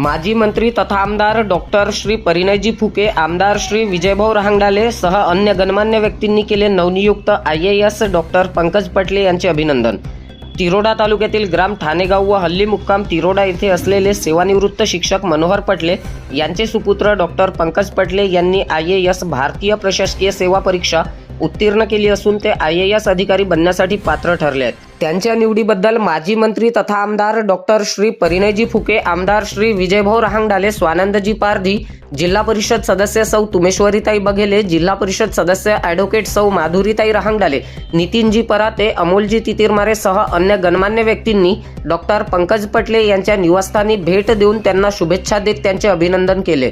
माजी मंत्री तथा आमदार डॉक्टर श्री परिणयजी फुके आमदार श्री विजयभाऊ रहांगडाले सह अन्य गणमान्य व्यक्तींनी केले नवनियुक्त I A S doctor Pankaj Patle यांचे अभिनंदन. तिरोडा तालुक्यातील ग्राम ठाणेगाव व हल्ली मुक्काम तिरोडा येथे असलेले सेवानिवृत्त शिक्षक मनोहर पटले यांचे सुपुत्र डॉक्टर पंकज पटले यांनी आय ए एस भारतीय प्रशासकीय सेवा परीक्षा उत्तीर्ण केली असून ते आय ए एस अधिकारी बनण्यासाठी पात्र ठरले आहेत. त्यांच्या निवडीबद्दल माजी मंत्री तथा आमदार डॉक्टर श्री परिणयजी फुके आमदार श्री विजयभाऊ रहांगडाले स्वानंदजी पारधी जिल्हा परिषद सदस्य सौ तुमेश्वरीताई बघेले जिल्हा परिषद सदस्य ॲडव्होकेट सौ माधुरीताई रहांगडाले नितीनजी पराते अमोलजी तितीरमारे सह अन्य गणमान्य व्यक्तींनी डॉक्टर पंकज पटले यांच्या निवासस्थानी भेट देऊन त्यांना शुभेच्छा देत त्यांचे अभिनंदन केले.